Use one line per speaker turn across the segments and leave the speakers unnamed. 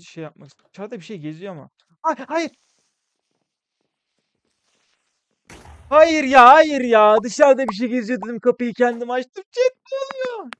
bir şey yapmak istiyorum. Bir şey geziyor ama. Ay, hayır. Hayır ya hayır ya. Dışarıda bir şey geziyor dedim kapıyı kendim açtım. Chat ne oluyor?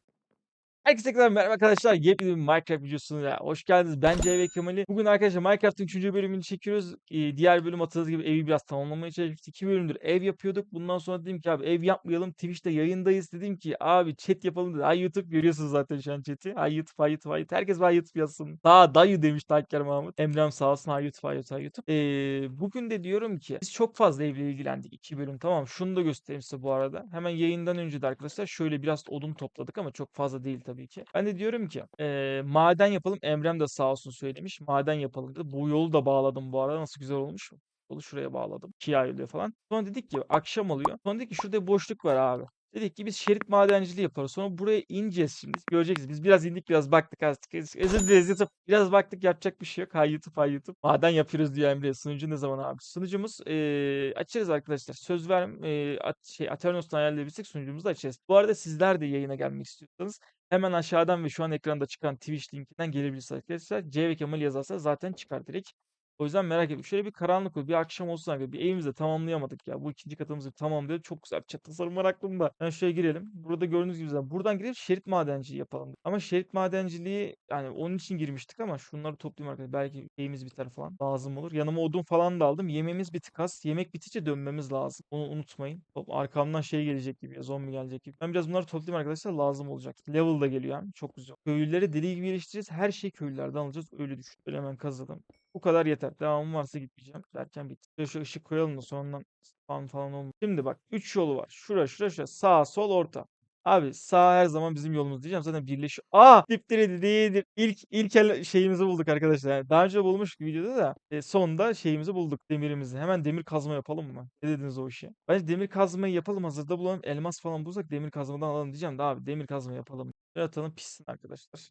Herkese tekrar merhaba arkadaşlar. Yepyeni bir Minecraft videosuna hoş geldiniz. Ben CV Kemal'i. Bugün arkadaşlar Minecraft'ın 3. bölümünü çekiyoruz. Ee, diğer bölüm hatırladığınız gibi evi biraz tamamlamaya çalıştık. 2 bölümdür ev yapıyorduk. Bundan sonra dedim ki abi ev yapmayalım. Twitch'te yayındayız. Dedim ki abi chat yapalım dedi. Ay YouTube görüyorsunuz zaten şu an chat'i. Ay YouTube, ay YouTube, ay YouTube. Herkes ay YouTube yazsın. Daha dayı demiş Takker Mahmut. Emrem sağ olsun. Ay YouTube, ay YouTube, ay YouTube. Ee, bugün de diyorum ki biz çok fazla evle ilgilendik. 2 bölüm tamam. Şunu da göstereyim size bu arada. Hemen yayından önce de arkadaşlar şöyle biraz odun topladık ama çok fazla değil tabii ki. Ben de diyorum ki eee, maden yapalım. Emrem de sağ olsun söylemiş. Maden yapalım dedi. Bu yolu da bağladım bu arada. Nasıl güzel olmuş mu? Yolu şuraya bağladım. 2'ye ayrılıyor falan. Sonra dedik ki akşam oluyor. Sonra dedik ki şurada boşluk var abi. Dedik ki biz şerit madenciliği yaparız. Sonra buraya ineceğiz şimdi. Göreceksiniz. Biz biraz indik biraz baktık. Azıcık, özür dileriz. Biraz baktık yapacak bir şey yok. Hay YouTube hay YouTube. Maden yapıyoruz diyor Emre. Sunucu ne zaman abi? Sunucumuz eee açarız arkadaşlar. Söz ver eee at, şey, Aternos'tan ayarlayabilirsek sunucumuzu da açarız. Bu arada sizler de yayına gelmek istiyorsanız hemen aşağıdan ve şu an ekranda çıkan Twitch linkinden gelebilirsiniz arkadaşlar. C Kemal yazarsa zaten çıkar direkt. O yüzden merak ettim. Şöyle bir karanlık olur. Bir akşam olsun arkadaşlar. Bir evimizi de tamamlayamadık ya. Bu ikinci katımızı tamamlayalım. Çok güzel bir çatı tasarım var aklımda. Ben şuraya girelim. Burada gördüğünüz gibi zaten. Buradan girip şerit madenciliği yapalım. Ama şerit madenciliği yani onun için girmiştik ama şunları toplayayım arkadaşlar. Belki şeyimiz biter falan. Lazım olur. Yanıma odun falan da aldım. Yemeğimiz bir tık az. Yemek bitince dönmemiz lazım. Onu unutmayın. Hop, arkamdan şey gelecek gibi ya. Zombi gelecek gibi. Ben biraz bunları toplayayım arkadaşlar. Lazım olacak. Level da geliyor yani. Çok güzel. Köylüleri deli gibi geliştireceğiz. Her şeyi köylülerden alacağız. Öyle düşün. Böyle hemen kazıdım. Bu kadar yeter. Devamım varsa gitmeyeceğim. Derken bitti. Şu ışık koyalım da sonradan spam falan olmuyor. Şimdi bak 3 yolu var. Şura şura şura. Sağ sol orta. Abi sağ her zaman bizim yolumuz diyeceğim. Zaten birleşiyor. Aa! Dipdiri değildir. İlk ilk el şeyimizi bulduk arkadaşlar. Yani daha önce bulmuştuk videoda da e, sonunda şeyimizi bulduk. Demirimizi. Hemen demir kazma yapalım mı? Ne dediniz o işe? Bence demir kazmayı yapalım. Hazırda bulalım. Elmas falan bulursak demir kazmadan alalım diyeceğim de abi demir kazma yapalım. Şöyle atalım pişsin arkadaşlar.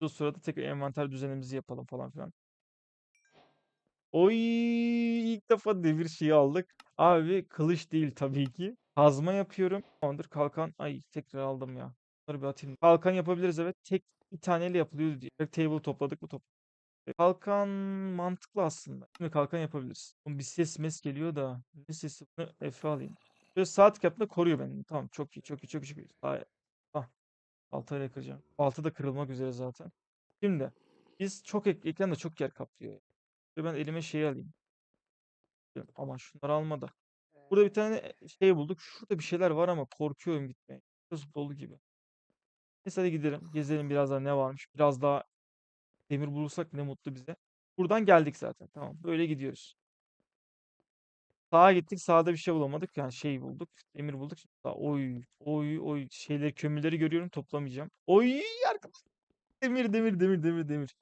Bu sırada tekrar envanter düzenimizi yapalım falan filan. Oy ilk defa demir şeyi aldık. Abi kılıç değil tabii ki. Kazma yapıyorum. Tamamdır kalkan. Ay tekrar aldım ya. Bunları bir atayım. Kalkan yapabiliriz evet. Tek bir taneyle yapılıyor diye. Table topladık mı top. Kalkan mantıklı aslında. Şimdi kalkan yapabiliriz. Bir ses mes geliyor da. Ne sesi? Bunu F alayım. Böyle saat kapında koruyor beni. Tamam çok iyi çok iyi çok iyi. Çok iyi. Ay, ah. Kıracağım. Balta da kırılmak üzere zaten. Şimdi biz çok ek ekran da çok yer kaplıyor. Ve ben elime şeyi alayım. Aman şunları alma da. Burada bir tane şey bulduk. Şurada bir şeyler var ama korkuyorum gitmeye. Burası dolu gibi. Neyse hadi gidelim. Gezelim biraz daha ne varmış. Biraz daha demir bulursak ne mutlu bize. Buradan geldik zaten. Tamam. Böyle gidiyoruz. Sağa gittik. Sağda bir şey bulamadık. Yani şey bulduk. Demir bulduk. Oy, oy, oy. Şeyleri, kömürleri görüyorum. Toplamayacağım. Oy, arkadaş. Demir, demir, demir, demir, demir.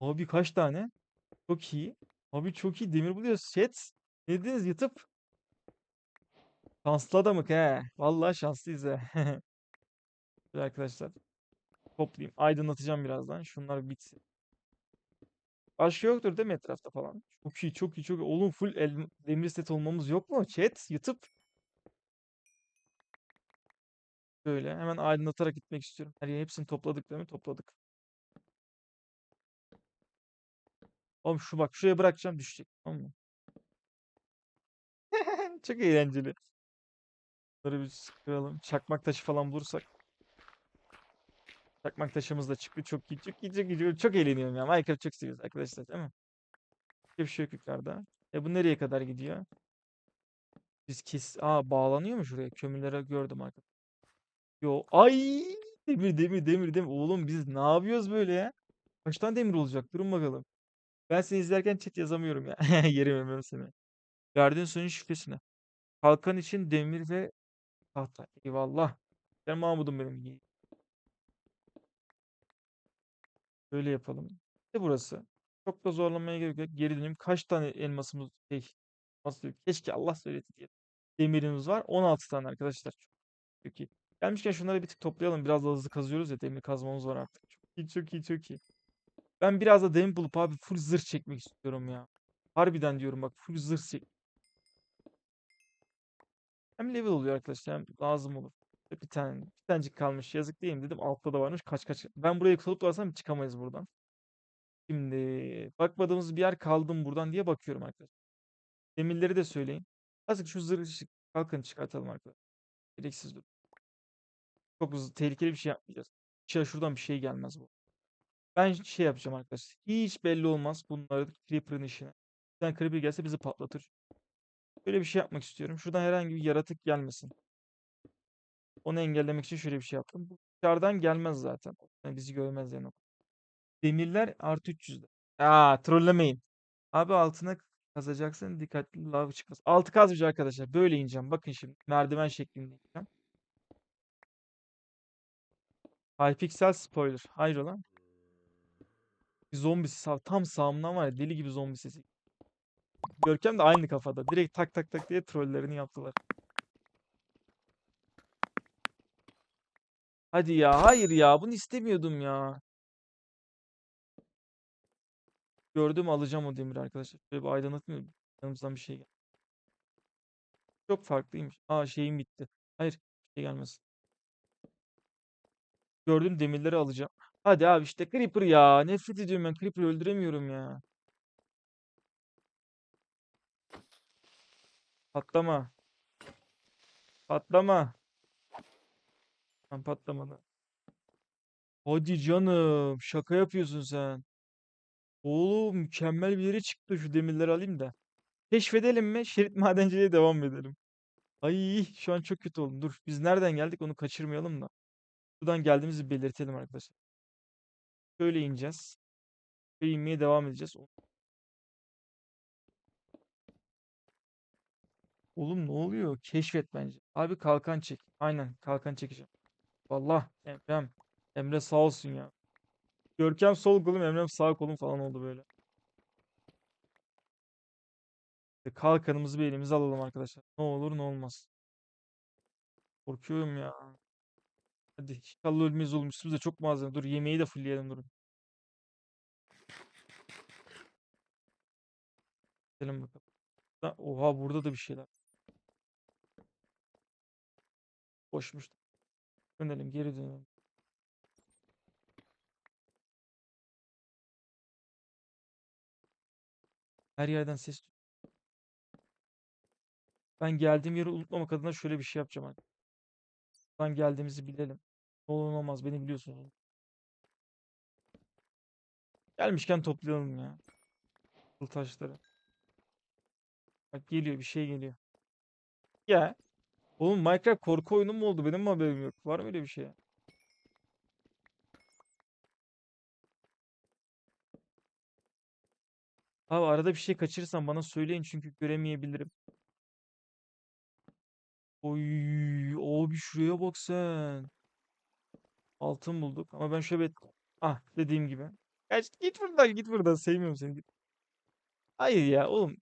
Abi kaç tane? Çok iyi. Abi çok iyi demir buluyoruz. Chat. Ne dediniz YouTube? Şanslı adamık he. Vallahi şanslıyız he. Dur arkadaşlar. Toplayayım. Aydınlatacağım birazdan. Şunlar bitsin. Başka yoktur değil mi etrafta falan? Çok iyi, çok iyi, çok iyi. Oğlum full el, demir set olmamız yok mu? Chat, YouTube. Böyle hemen aydınlatarak gitmek istiyorum. Her yeri hepsini topladık değil mi? Topladık. Oğlum şu bak şuraya bırakacağım düşecek. Tamam mı? Çok eğlenceli. Bunları bir sıkıralım. Çakmak taşı falan bulursak. Çakmak taşımız da çıktı. Çok iyi, çok iyi, çok iyi. Çok, eğleniyorum ya. Minecraft çok seviyoruz arkadaşlar değil mi? Hiçbir şey yok yukarıda. E bu nereye kadar gidiyor? Biz kes... Aa bağlanıyor mu şuraya? Kömürlere gördüm arkadaşlar. Yo. Ay! Demir, demir, demir, demir. Oğlum biz ne yapıyoruz böyle ya? Kaç tane demir olacak? Durun bakalım. Ben seni izlerken chat yazamıyorum ya. Yerim emiyorum seni. Verdiğin suyun şifresini. Kalkan için demir ve tahta. Eyvallah. Sen Mahmud'um benim. Böyle yapalım. İşte burası. Çok da zorlamaya gerek yok. Geri döneyim. Kaç tane elmasımız şey nasıl? Keşke Allah söyledi diye. Demirimiz var. 16 tane arkadaşlar. Çok iyi. Gelmişken şunları bir tık toplayalım. Biraz da hızlı kazıyoruz ya. Demir kazmamız var artık. Çok iyi, çok iyi, çok iyi. Ben biraz da demir bulup abi full zırh çekmek istiyorum ya. Harbiden diyorum bak full zırh çek. Hem level oluyor arkadaşlar hem lazım olur. Bir tane, bir tanecik kalmış. Yazık değil mi dedim. Altta da varmış. Kaç kaç. Ben burayı kalıp varsam çıkamayız buradan. Şimdi Bakmadığımız bir yer kaldı mı buradan diye bakıyorum arkadaşlar. Demirleri de söyleyin. Azıcık şu zırh kalkanı çıkartalım arkadaşlar. Gereksiz dur. Çok tehlikeli bir şey yapmayacağız. Şuradan bir şey gelmez bu. Ben şey yapacağım arkadaşlar. Hiç belli olmaz bunların Creeper'ın işine. Tane Creeper gelse bizi patlatır. Böyle bir şey yapmak istiyorum. Şuradan herhangi bir yaratık gelmesin. Onu engellemek için şöyle bir şey yaptım. Bu dışarıdan gelmez zaten. Yani bizi görmez yani. Demirler artı 300'de. Aa, trollemeyin. Abi altına kazacaksın dikkatli lav çıkmaz. Altı kazmayacağım arkadaşlar. Böyle ineceğim. Bakın şimdi merdiven şeklinde ineceğim. Hypixel spoiler. Hayrola? Bir zombi sağ, tam sağımdan var ya deli gibi zombi sesi. Görkem de aynı kafada. Direkt tak tak tak diye trollerini yaptılar. Hadi ya. Hayır ya. Bunu istemiyordum ya. Gördüm alacağım o demiri arkadaşlar. Şöyle bir aydınlatmıyor. Yanımızdan bir şey gel. Çok farklıymış. Aa şeyim bitti. Hayır. Bir şey gelmesin. Gördüm demirleri alacağım. Hadi abi işte Creeper ya. Nefret ediyorum ben. Creeper'ı öldüremiyorum ya. Patlama. Patlama. Ben patlamadı. Hadi canım. Şaka yapıyorsun sen. Oğlum mükemmel bir yere çıktı. Şu demirleri alayım da. Keşfedelim mi? Şerit madenciliğe devam edelim. Ay şu an çok kötü oldum. Dur biz nereden geldik onu kaçırmayalım da. Buradan geldiğimizi belirtelim arkadaşlar. Şöyle ineceğiz. Şöyle inmeye devam edeceğiz. Oğlum ne oluyor? Keşfet bence. Abi kalkan çek. Aynen kalkan çekeceğim. Vallahi Emrem. Emre sağ olsun ya. Görkem sol kolum, Emrem sağ kolum falan oldu böyle. E, Kalkanımızı bir elimize alalım arkadaşlar. Ne olur ne olmaz. Korkuyorum ya. Hadi inşallah ölmeyiz oğlum. Üstümüzde çok malzeme. Dur yemeği de fullleyelim durun. Gidelim bakalım. Oha burada da bir şeyler. Boşmuş. Dönelim geri dönelim. Her yerden ses. Ben geldiğim yeri unutmamak adına şöyle bir şey yapacağım artık. Ben geldiğimizi bilelim. Ne olur olmaz beni biliyorsunuz. Gelmişken toplayalım ya. Bu taşları. Bak geliyor bir şey geliyor. Ya. Oğlum Minecraft korku oyunu mu oldu? Benim mi haberim yok? Var mı öyle bir şey? Abi arada bir şey kaçırırsam bana söyleyin çünkü göremeyebilirim. Oy, abi şuraya bak sen. Altın bulduk ama ben şöyle bir... Ah dediğim gibi. Kaç git buradan git buradan sevmiyorum seni. Git. Hayır ya oğlum.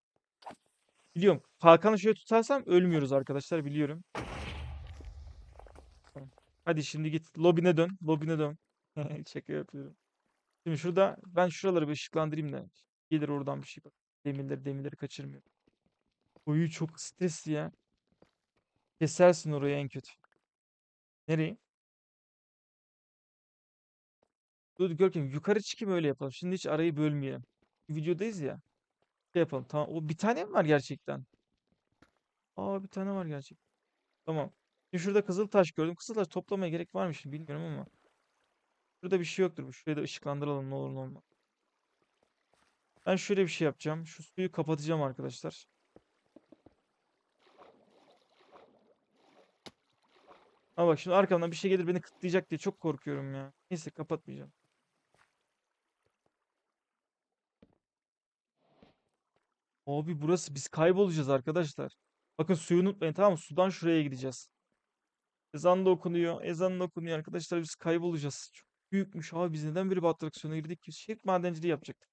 Biliyorum. Kalkanı şöyle tutarsam ölmüyoruz arkadaşlar biliyorum. Hadi şimdi git lobine dön. Lobine dön. Şaka yapıyorum. Şimdi şurada ben şuraları bir ışıklandırayım da. Gelir oradan bir şey. Demirleri demirleri kaçırmıyor. Oyu çok stresli ya. Kesersin orayı en kötü. Nereye? Dur Görkem yukarı çıkayım öyle yapalım. Şimdi hiç arayı bölmeyelim. Videodayız ya. Şey yapalım. Tamam. O bir tane mi var gerçekten? Aa bir tane var gerçekten. Tamam. Şimdi şurada kızıl taş gördüm. Kızıl taş toplamaya gerek var mı şimdi bilmiyorum ama. Şurada bir şey yoktur. Şurayı da ışıklandıralım ne olur ne olmaz. Ben şöyle bir şey yapacağım. Şu suyu kapatacağım arkadaşlar. Ama bak şimdi arkamdan bir şey gelir beni kıtlayacak diye çok korkuyorum ya. Neyse kapatmayacağım. Abi burası biz kaybolacağız arkadaşlar. Bakın suyu unutmayın tamam mı? Sudan şuraya gideceğiz. Ezan da okunuyor. Ezan da okunuyor arkadaşlar biz kaybolacağız. Çok büyükmüş abi biz neden bir atraksiyona girdik ki? Şehir madenciliği yapacaktık.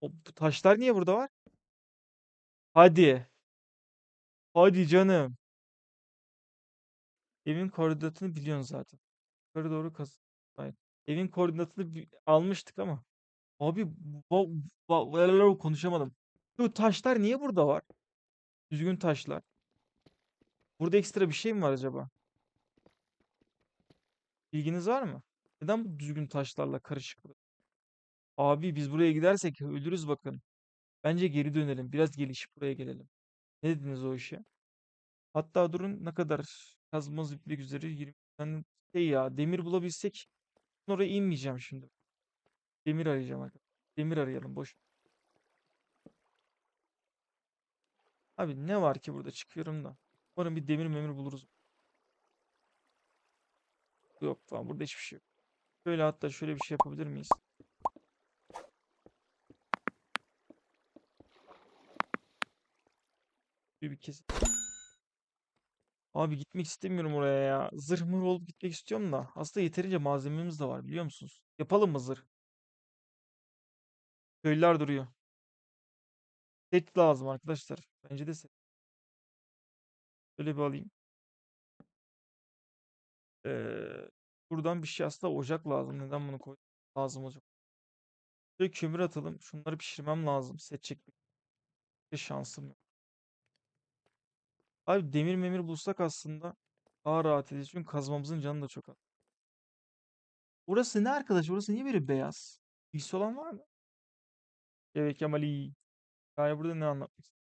O, bu taşlar niye burada var? Hadi. Hadi canım. Evin koordinatını biliyorsun zaten. Yukarı doğru kaz. Hayır. Evin koordinatını almıştık ama. Abi ba- ba- konuşamadım. Şu taşlar niye burada var? Düzgün taşlar. Burada ekstra bir şey mi var acaba? Bilginiz var mı? Neden bu düzgün taşlarla karışık? Abi biz buraya gidersek ölürüz bakın. Bence geri dönelim. Biraz gelişip buraya gelelim. Ne dediniz o işe? Hatta durun ne kadar kazmaz iplik üzeri 20 tane şey ya demir bulabilsek oraya inmeyeceğim şimdi. Demir arayacağım arkadaşlar. Demir arayalım boş. Abi ne var ki burada çıkıyorum da. Umarım bir demir memir buluruz. Yok falan burada hiçbir şey yok. Şöyle hatta şöyle bir şey yapabilir miyiz? Bir, bir kesin. Abi gitmek istemiyorum oraya ya. Zırh mır olup gitmek istiyorum da. Aslında yeterince malzememiz de var biliyor musunuz? Yapalım mı zırh? Köylüler duruyor. Set lazım arkadaşlar. Bence de set. Şöyle bir alayım. Ee, buradan bir şey aslında ocak lazım. Neden bunu koydum? Lazım olacak. Şöyle kömür atalım. Şunları pişirmem lazım. Set çekmek. Şansım yok. Abi demir memir bulsak aslında daha rahat edeceğiz. Çünkü kazmamızın canı da çok az. Burası ne arkadaş? Burası niye böyle beyaz? Bilgisi olan var mı? Evet Kemali. Yani burada ne anlatmak istiyorsun?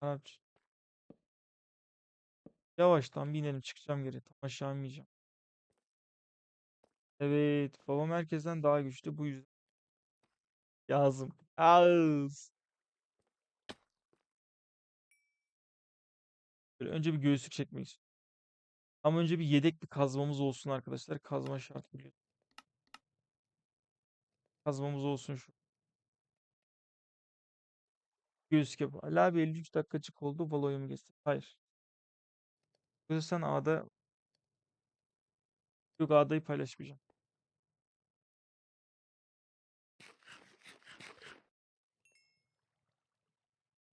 Abi, Yavaştan binelim çıkacağım geri. Tam aşağı inmeyeceğim. Evet. Babam herkesten daha güçlü. Bu yüzden. Yazım. Ağız. Böyle önce bir göğüslük çekmek istiyorum. Ama önce bir yedek bir kazmamız olsun arkadaşlar. Kazma şart biliyorsun. Kazmamız olsun şu. Göğüslük yap. Ali abi 53 dakikacık oldu. Baloya mı geçsin? Hayır. Sen A'da yok A'dayı paylaşmayacağım.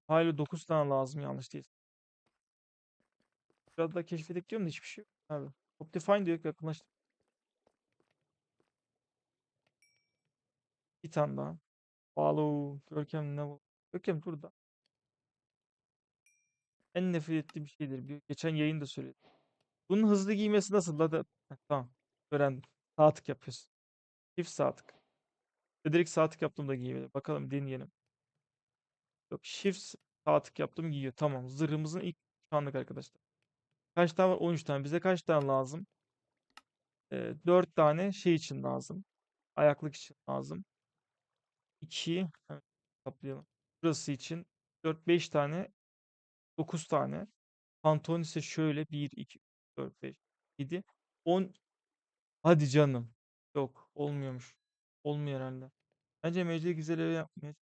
Hala 9 tane lazım yanlış değil. Biraz daha keşfedek diyorum da hiçbir şey yok. Abi. Optifine diyor yakınlaştı. Bir tane daha. Alo. Görkem ne bu? Görkem dur. En nefret ettiğim şeydir. Bir- Geçen yayında söyledim. Bunun hızlı giymesi nasıl? Hadi. Heh, tamam. Öğrendim. Sağ tık yapıyorsun. Çift. Ve Direkt sağ tık yaptım da giyiyor. Bakalım deneyelim. Yok shift sağ tık yaptım giyiyor. Tamam. Zırhımızın ilk şu anlık arkadaşlar. Kaç tane var? 13 tane. Bize kaç tane lazım? Ee, 4 tane şey için lazım. Ayaklık için lazım. 2 evet, toplayalım. Burası için 4-5 tane 9 tane. Pantolon ise şöyle 1, 2, 4, 5, 7, 10. Hadi canım. Yok olmuyormuş. Olmuyor herhalde. Bence Meclis güzel ev yapmaya.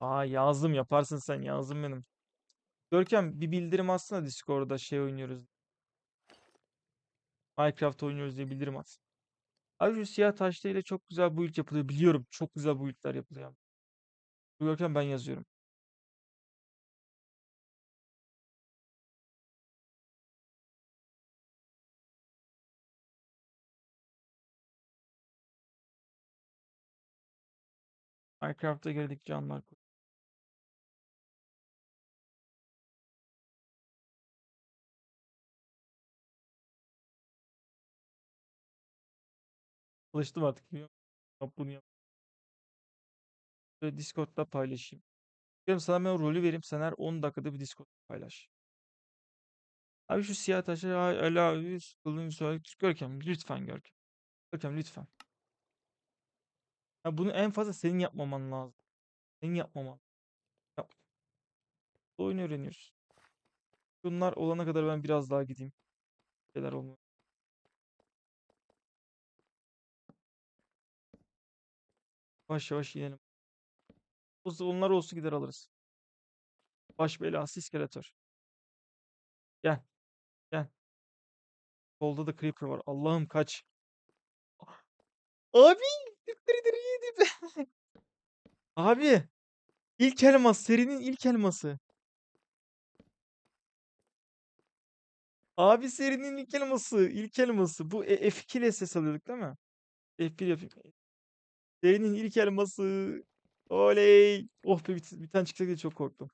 Aa yazdım yaparsın sen yazdım benim. Görkem bir bildirim atsana Discord'da şey oynuyoruz. Minecraft oynuyoruz diye bildirim at. Abi şu siyah taşlarıyla çok güzel build yapılıyor. Biliyorum çok güzel build'ler yapılıyor. Görkem ben yazıyorum. Minecraft'a girdik canlar. Alıştım artık? Yap bunu yap. Şöyle Discord'da paylaşayım. Diyorum sana ben rolü vereyim. Sen her 10 dakikada bir Discord paylaş. Abi şu siyah taşı hala yüz kılın. Görkem lütfen Görkem. Görkem lütfen. Ya bunu en fazla senin yapmaman lazım. Senin yapmaman. Yap. Bu oyunu öğreniyoruz. Bunlar olana kadar ben biraz daha gideyim. Şeyler olmuyor. Yavaş yavaş inelim. Onlar olsun gider alırız. Baş belası iskeletor. Gel. Gel. Solda da creeper var. Allah'ım kaç. Abi. yedim. Abi. İlk elmas. Serinin ilk elması. Abi serinin ilk elması. ilk elması. Bu e- F2 ile alıyorduk değil mi? F1 yapayım. Serinin ilk elması. Oley. Oh be bir, bir tane çıkacak diye çok korktum.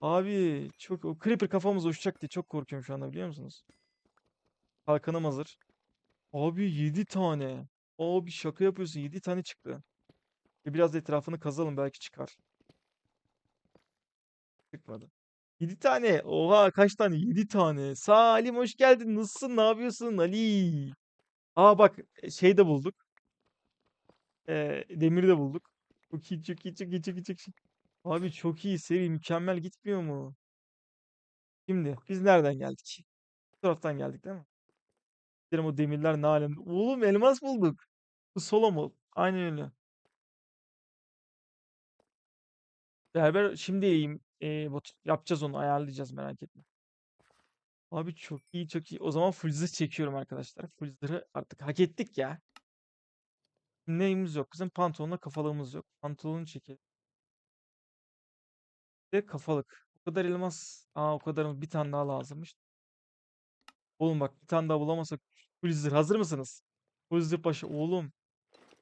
Abi çok o Creeper kafamıza uçacak diye çok korkuyorum şu anda biliyor musunuz? Kalkanım hazır. Abi 7 tane. Abi şaka yapıyorsun. 7 tane çıktı. E biraz da etrafını kazalım belki çıkar. Çıkmadı. 7 tane. Oha kaç tane? 7 tane. Salim hoş geldin. Nasılsın? Ne yapıyorsun Ali? Aa bak e, şey de bulduk. Ee, demir de bulduk. Çok iyi, çok iyi, çok iyi, çok iyi, çok iyi. Abi çok iyi seri mükemmel gitmiyor mu? Şimdi biz nereden geldik? Bu taraftan geldik değil mi? Gidelim o demirler ne alemde. Oğlum elmas bulduk. Bu solo mu? Aynen öyle. Beraber şimdi iyiyim. Ee, bot yapacağız onu ayarlayacağız merak etme. Abi çok iyi çok iyi. O zaman full çekiyorum arkadaşlar. Full artık hak ettik ya. Neyimiz yok kızım? Pantolonla kafalığımız yok. Pantolonu çekelim. Bir de kafalık. O kadar elmas. Aa o kadar bir tane daha lazımmış. Oğlum bak bir tane daha bulamasak. Full zırh hazır mısınız? Full zırh paşa. Oğlum.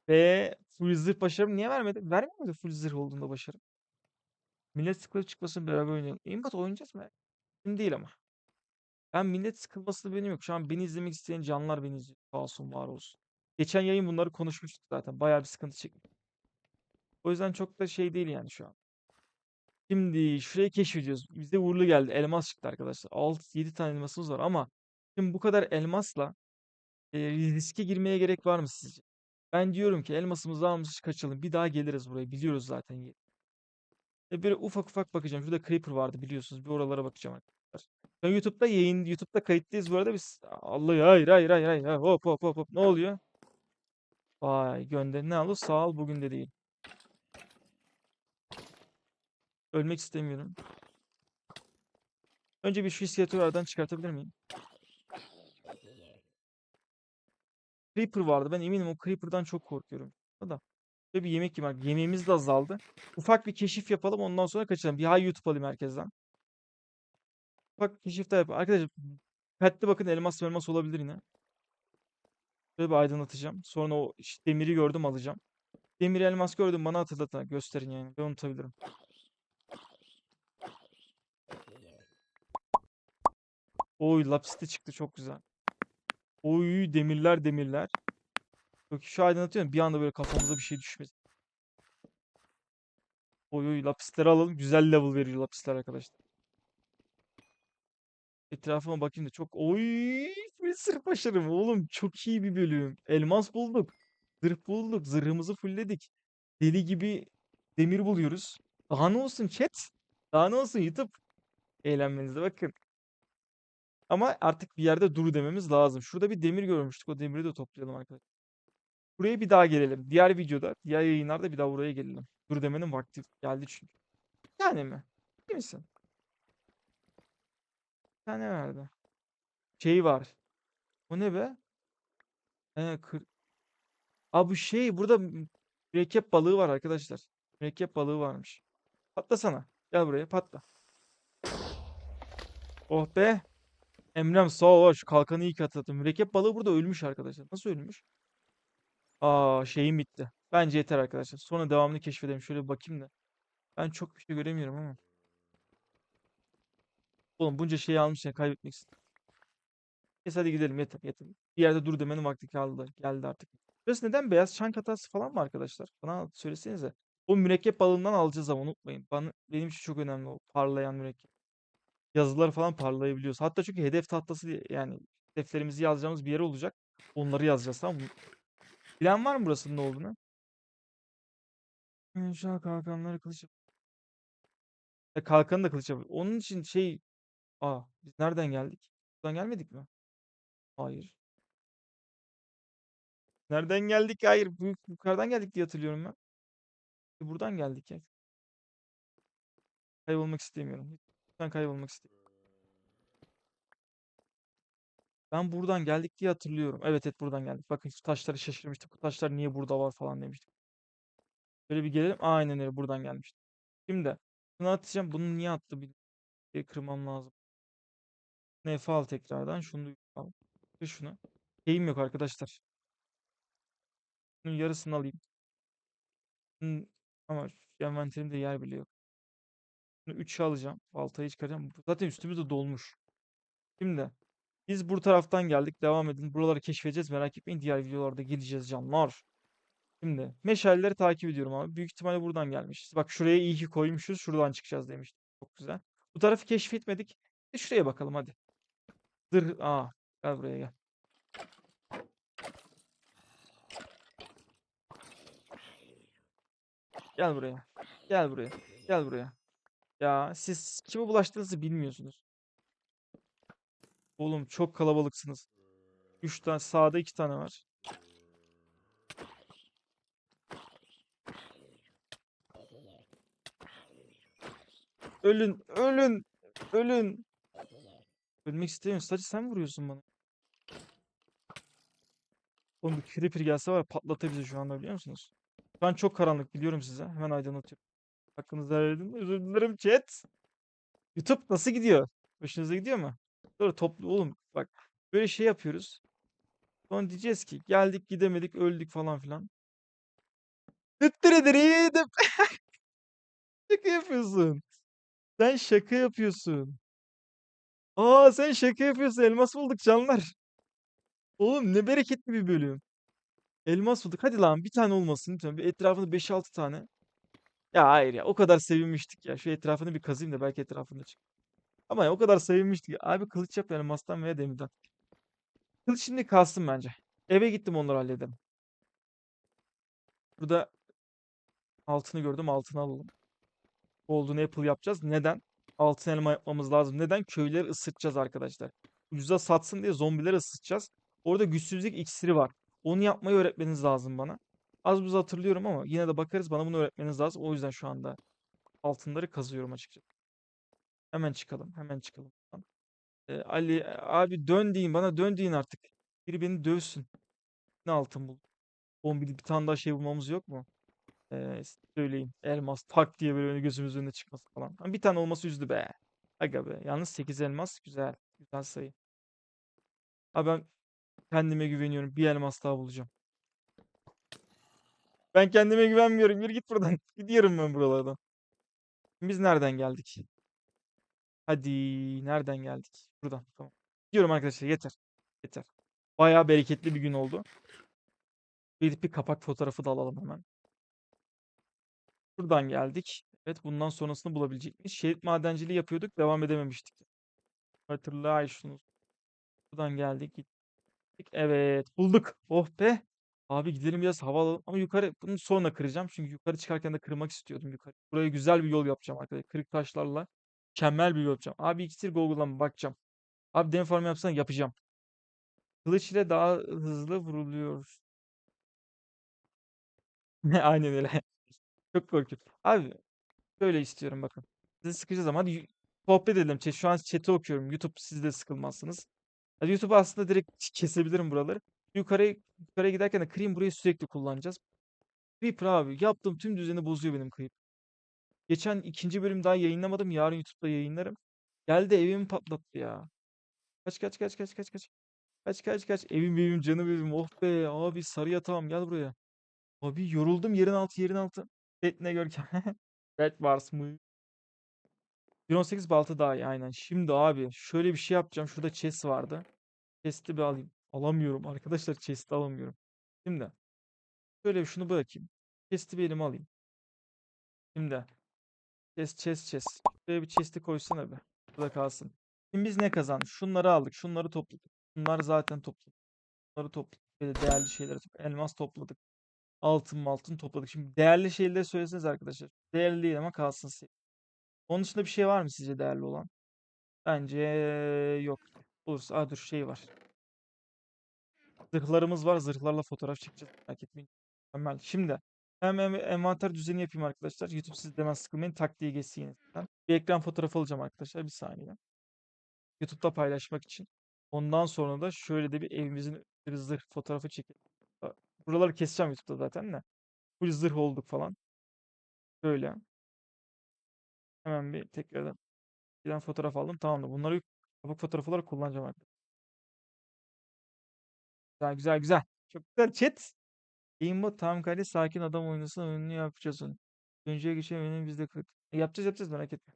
Ve full zırh başarım niye vermedi? Vermiyor muydu full zırh olduğunda başarım? Millet sıkılıp çıkmasın beraber oynayalım. Aimbot oynayacağız mı? Şimdi değil ama. Ben millet sıkılması benim yok. Şu an beni izlemek isteyen canlar beni izliyor. Sağ olsun var olsun. Geçen yayın bunları konuşmuştuk zaten. Bayağı bir sıkıntı çektik. O yüzden çok da şey değil yani şu an. Şimdi şurayı keşfediyoruz. Bize uğurlu geldi. Elmas çıktı arkadaşlar. 6-7 tane elmasımız var ama şimdi bu kadar elmasla e, riske girmeye gerek var mı sizce? Ben diyorum ki elmasımızı almışız kaçalım. Bir daha geliriz buraya. Biliyoruz zaten yeri. E böyle ufak ufak bakacağım. Şurada Creeper vardı biliyorsunuz. Bir oralara bakacağım arkadaşlar. Ben YouTube'da yayın, YouTube'da kayıttayız bu arada biz. Allah hayır hayır hayır. hayır. Hop hop hop hop. Ne oluyor? Vay gönder. Ne alır? Sağ ol bugün de değil. Ölmek istemiyorum. Önce bir şu aradan çıkartabilir miyim? Creeper vardı. Ben eminim o Creeper'dan çok korkuyorum. O da. Böyle bir yemek yemek. Yemeğimiz de azaldı. Ufak bir keşif yapalım ondan sonra kaçalım. Bir hay YouTube alayım herkesten. Ufak keşif daha yapalım. Arkadaşlar dikkatli bakın elmas elmas olabilir yine. Böyle bir aydınlatacağım. Sonra o işte demiri gördüm alacağım. Demir elmas gördüm bana hatırlatın. Gösterin yani. Ben unutabilirim. Oy lapis de çıktı çok güzel. Oy demirler demirler. İyi. Şu aydınlatıyorum. Bir anda böyle kafamıza bir şey düşmesin. Oy oy lapisleri alalım. Güzel level veriyor lapisler arkadaşlar. Etrafıma bakayım da çok oy full zırh başarım oğlum çok iyi bir bölüm. Elmas bulduk. Zırh bulduk. Zırhımızı fullledik. Deli gibi demir buluyoruz. Daha ne olsun chat? Daha ne olsun YouTube? Eğlenmenize bakın. Ama artık bir yerde dur dememiz lazım. Şurada bir demir görmüştük. O demiri de toplayalım arkadaşlar. Buraya bir daha gelelim. Diğer videoda, diğer yayınlarda bir daha buraya gelelim. Dur demenin vakti geldi çünkü. Yani mi? Değil misin? Bir tane verdi. Şey var. O ne be? Ee, kır... Aa bu şey burada mürekkep balığı var arkadaşlar. Mürekkep balığı varmış. Patlasana. Gel buraya patla. Oh be. Emrem sağ ol. Şu kalkanı iyi ki hatırlattın. Mürekkep balığı burada ölmüş arkadaşlar. Nasıl ölmüş? Aa şeyim bitti. Bence yeter arkadaşlar. Sonra devamını keşfedelim. Şöyle bir bakayım da. Ben çok bir şey göremiyorum ama. Oğlum bunca şeyi almış ya kaybetmek istedim. Neyse hadi gidelim yeter yeter. Bir yerde dur demenin vakti kaldı. Geldi artık. Burası neden beyaz çank hatası falan mı arkadaşlar? Bana söylesenize. O mürekkep balığından alacağız ama unutmayın. Bana, benim için çok önemli o parlayan mürekkep. Yazılar falan parlayabiliyoruz. Hatta çünkü hedef tahtası yani hedeflerimizi yazacağımız bir yer olacak. Onları yazacağız tamam mı? Bilen var mı burasının ne olduğunu? İnşallah kalkanları kılıç E, kalkanı da kılıç yapıyor. Onun için şey... Aa biz nereden geldik? Buradan gelmedik mi? Hayır. Nereden geldik? Hayır. Yukarıdan geldik diye hatırlıyorum ben. E, Buradan geldik ya. Kaybolmak istemiyorum. Ben kaybolmak istemiyorum. Ben buradan geldik diye hatırlıyorum. Evet evet buradan geldik. Bakın şu taşları şaşırmıştık. Bu taşlar niye burada var falan demiştik. Böyle bir gelelim. Aynen öyle buradan gelmiştik. Şimdi bunu atacağım. Bunu niye attı bir bir kırmam lazım. Nef al tekrardan. Şunu Ve şunu. Şeyim yok arkadaşlar. Bunun yarısını alayım. Bunun- Ama envanterimde yer bile yok. Bunu 3'e alacağım. Baltayı çıkaracağım. Zaten üstümüz de dolmuş. Şimdi Biz bu taraftan geldik. Devam edin. Buraları keşfedeceğiz. Merak etmeyin. Diğer videolarda geleceğiz canlar. Şimdi meşaleleri takip ediyorum abi. Büyük ihtimalle buradan gelmişiz. Bak şuraya iyi ki koymuşuz. Şuradan çıkacağız demiştim. Çok güzel. Bu tarafı keşfetmedik. Bir şuraya bakalım hadi. Dır. Aa, gel buraya gel. Gel buraya. Gel buraya. Gel buraya. Ya siz kime bulaştığınızı bilmiyorsunuz. Oğlum çok kalabalıksınız. 3 tane sağda 2 tane var. Ölün, ölün, ölün. Ölmek istemiyorum. Sadece sen vuruyorsun bana. Oğlum bir creeper gelse var patlatır bizi şu anda biliyor musunuz? An çok karanlık biliyorum size. Hemen aydınlatıyorum. Hakkınızı edin. Özür dilerim chat. YouTube nasıl gidiyor? Hoşunuza gidiyor mu? Böyle toplu oğlum bak böyle şey yapıyoruz. Sonra diyeceğiz ki geldik gidemedik öldük falan filan. Dıttırıdırıdım. Şaka yapıyorsun. Sen şaka yapıyorsun. Aa sen şaka yapıyorsun. Elmas bulduk canlar. Oğlum ne bereketli bir bölüm. Elmas bulduk. Hadi lan bir tane olmasın lütfen. Bir etrafında 5-6 tane. Ya hayır ya o kadar sevinmiştik ya. Şu etrafını bir kazayım da belki etrafında çık. Ama ya o kadar sevinmiştik. Abi kılıç yap elmastan veya demirden. Kılıç şimdi kalsın bence. Eve gittim onları halledelim. Burada altını gördüm. Altını alalım. Golden Apple yapacağız. Neden? Altın elma yapmamız lazım. Neden? Köyleri ısıtacağız arkadaşlar. Ucuza satsın diye zombileri ısıtacağız. Orada güçsüzlük iksiri var. Onu yapmayı öğretmeniz lazım bana. Az buz hatırlıyorum ama yine de bakarız. Bana bunu öğretmeniz lazım. O yüzden şu anda altınları kazıyorum açıkçası. Hemen çıkalım. Hemen çıkalım. Ee, Ali abi dön deyin bana dön deyin artık. Biri beni dövsün. Ne altın bul. Oğlum bir, bir tane daha şey bulmamız yok mu? Ee, söyleyin. Elmas tak diye böyle gözümüzün önüne çıkması falan. Bir tane olması üzdü be. Aga be. Yalnız 8 elmas güzel. Güzel sayı. Abi ben kendime güveniyorum. Bir elmas daha bulacağım. Ben kendime güvenmiyorum. Yürü git buradan. Gidiyorum ben buralardan. Biz nereden geldik? Hadi nereden geldik? Buradan. Tamam. Gidiyorum arkadaşlar. Yeter. Yeter. Bayağı bereketli bir gün oldu. Gidip bir kapak fotoğrafı da alalım hemen. Buradan geldik. Evet bundan sonrasını bulabilecek miyiz? Şerit madenciliği yapıyorduk. Devam edememiştik. Hatırlayışınız. Buradan geldik. Evet bulduk. Oh be. Abi gidelim biraz hava alalım. Ama yukarı bunu sonra kıracağım. Çünkü yukarı çıkarken de kırmak istiyordum yukarı. Buraya güzel bir yol yapacağım arkadaşlar. Kırık taşlarla. Mükemmel bir yol yapacağım. Abi iksir Google'dan bakacağım. Abi dem farm yapsan yapacağım. Kılıç ile daha hızlı vuruluyor. Aynen öyle. Çok korkuyorum. Abi şöyle istiyorum bakın. Sizi sıkacağız ama hadi sohbet edelim. Şu an chat'i okuyorum. YouTube siz de sıkılmazsınız. Hadi YouTube aslında direkt kesebilirim buraları. Yukarıya, yukarıya giderken de Cream burayı sürekli kullanacağız. Creeper abi yaptığım tüm düzeni bozuyor benim Creeper. Geçen ikinci bölüm daha yayınlamadım. Yarın YouTube'da yayınlarım. Geldi evimi patlattı ya. Kaç kaç kaç kaç kaç kaç. Kaç kaç kaç. Evim evim canım evim. Oh be abi sarı yatağım gel buraya. Abi yoruldum yerin altı yerin altı. Evet ne görkem. Red Wars mı? 1.18 balta daha iyi aynen. Şimdi abi şöyle bir şey yapacağım. Şurada chest vardı. Chest'i bir alayım. Alamıyorum arkadaşlar chest'i alamıyorum. Şimdi şöyle şunu bırakayım. Chest'i bir elime alayım. Şimdi chest chest chest. Şuraya bir chest'i koysana be. Burada kalsın. Şimdi biz ne kazandık? Şunları aldık. Şunları topladık. Bunlar zaten topladık. Bunları topladık. Böyle değerli şeyleri topladık. Elmas topladık. Altın altın topladık. Şimdi değerli şeyleri söyleseniz arkadaşlar. Değerli değil ama kalsın. Onun dışında bir şey var mı sizce değerli olan? Bence yok. Olursa aa dur şey var. Zırhlarımız var. Zırhlarla fotoğraf çekeceğiz. Merak etmeyin. Mükemmel. Şimdi hem em- envanter düzeni yapayım arkadaşlar. YouTube siz demez sıkılmayın. Taktiği geçsin yine. Bir ekran fotoğrafı alacağım arkadaşlar. Bir saniye. YouTube'da paylaşmak için. Ondan sonra da şöyle de bir evimizin bir zırh fotoğrafı çekelim. Buraları keseceğim YouTube'da zaten de. Full zırh olduk falan. Böyle. Hemen bir tekrardan bir fotoğraf aldım. Tamamdır. Bunları kapak fotoğrafı olarak kullanacağım artık. Güzel güzel güzel. Çok güzel chat. Game mode tam kare sakin adam oynasın oyununu yapacağız onu. Önceye oyunu biz de kırdık. E, yapacağız yapacağız merak etme.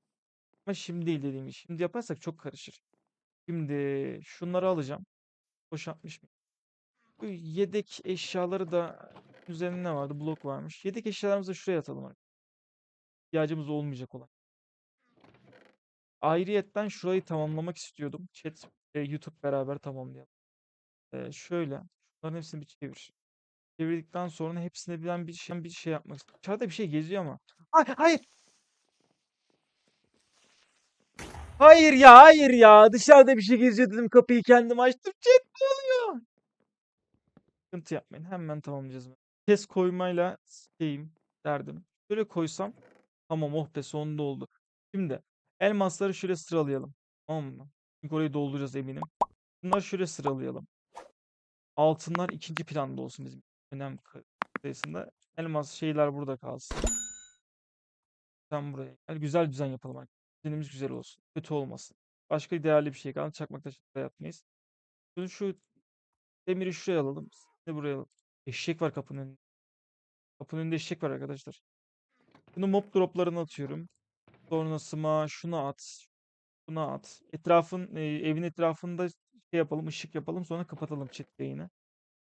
Ama şimdi değil dediğim gibi. Şimdi yaparsak çok karışır. Şimdi şunları alacağım. Boşaltmış mı? Bu yedek eşyaları da üzerinde ne vardı? Blok varmış. Yedek eşyalarımızı şuraya atalım. arkadaşlar. İhtiyacımız olmayacak olan. Ayrıyetten şurayı tamamlamak istiyordum. Chat, e, YouTube beraber tamamlayalım. E, şöyle. Şunların hepsini bir çevir. Çevirdikten sonra hepsine birden bir şey, bir şey yapmak istiyorum. İçeride bir şey geziyor ama. Hayır, hayır. Hayır ya, hayır ya. Dışarıda bir şey geziyor dedim. Kapıyı kendim açtım. Chat ne oluyor? Sıkıntı yapmayın. Hemen tamamlayacağız. Kes koymayla şeyim derdim. Böyle koysam tamam oh be sonunda oldu. Şimdi elmasları şöyle sıralayalım. Tamam mı? Çünkü orayı dolduracağız eminim. Bunları şöyle sıralayalım. Altınlar ikinci planda olsun bizim önem sayısında. Elmas şeyler burada kalsın. Sen buraya. gel. güzel düzen yapalım arkadaşlar. Düzenimiz güzel olsun. Kötü olmasın. Başka değerli bir şey kaldı. Çakmakta şurada yapmayız. Şu, şu demiri şuraya alalım. Ne buraya alalım. Eşek var kapının önünde. Kapının önünde eşek var arkadaşlar. Bunu mob droplarına atıyorum. Sonrasıma şunu at. Şunu at. Etrafın, e, evin etrafında şey yapalım, ışık yapalım. Sonra kapatalım chat yayını.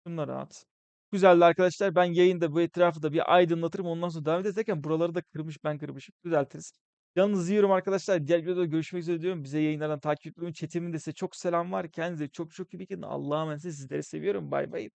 Şunları at. Güzeldi arkadaşlar. Ben yayında bu etrafı da bir aydınlatırım. Ondan sonra devam ederken buraları da kırmış ben kırmışım. Düzeltiriz. Yalnız yiyorum arkadaşlar. Diğer videoda görüşmek üzere diyorum. Bize yayınlardan takip etmeyi. Chatimin de size çok selam var. Kendinize çok çok iyi bakın. Allah'a emanet. Sizleri seviyorum. Bay bay.